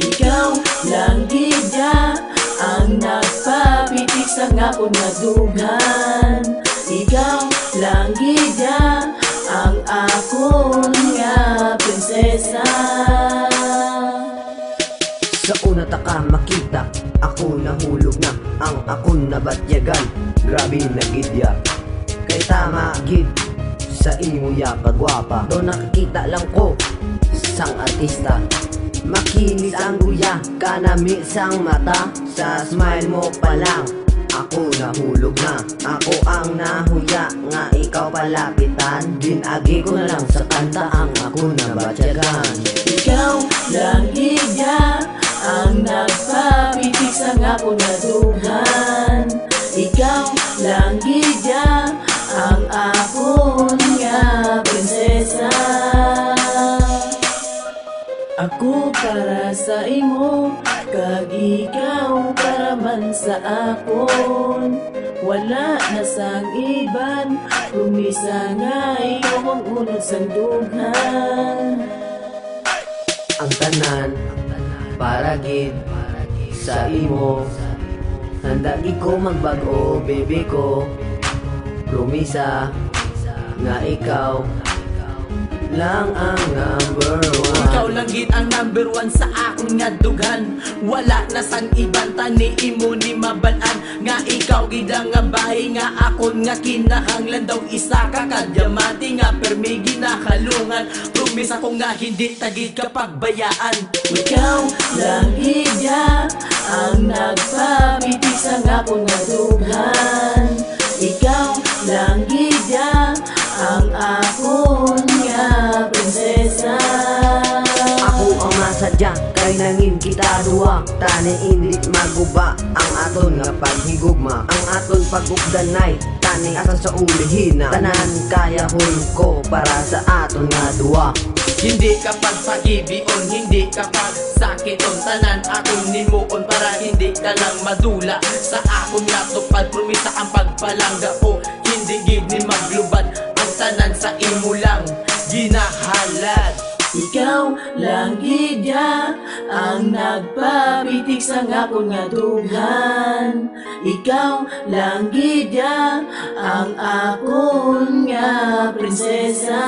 Ikaw lang gidya Ang nagpapitik sa ngakon nga dugan Ikaw lang gidya Ang akon nga prinsesa Sa una ta ka makita Ako nahulog na Ang akon nabatyagan. Grabe na gidya Kay tama gid Sa imo ya kagwapa Do nakakita lang ko Sang artista. Makinis ang guya Kanami sang mata. Sa smile mo pa lang ako nahulog na. Ako ang nahuya Nga ikaw palapitan. Dinagi ko na lang sa kanta Ang ako nabatyagan Ikaw lang gidya Ang nagpapitik sa ngakon nga dugan Ikaw lang gidya para sa imo Kag ikaw para man sa akon. Wala na sang iban Rumisa nga ikaw ang unod sa dugan ang tanan para gid sa imo. Handa ko magbago baby ko. Promisa nga ikaw lang ang number one. Ikaw lang gid ang number one sa akong nga dugan Wala na sang ibang tani imo ni mabalan. Nga ikaw gid ang nga bahay nga akon nga kinahanglan. Daw isa ka kadyamati nga permi ginakalungan Promise ako nga hindi tagid kapag bayaan Ikaw ang masadya kay nangin kita duwa. Tani init maguba ang aton nga paghigugma. Ang aton pagugdanay tani asa sa ulihina Tanan kaya ko para sa aton nga duwa. Hindi kapag pagibion, hindi kapag sakiton Tanan akong nimuon para hindi ka lang madula. Sa akong nga tupad, promisa ang pagpalangga ko Hindi gid ni maglubad, Ikaw lang gidya Ang nagpapitik sa ngakon nga dugan. Ikaw lang gidya Ang akon nga prinsesa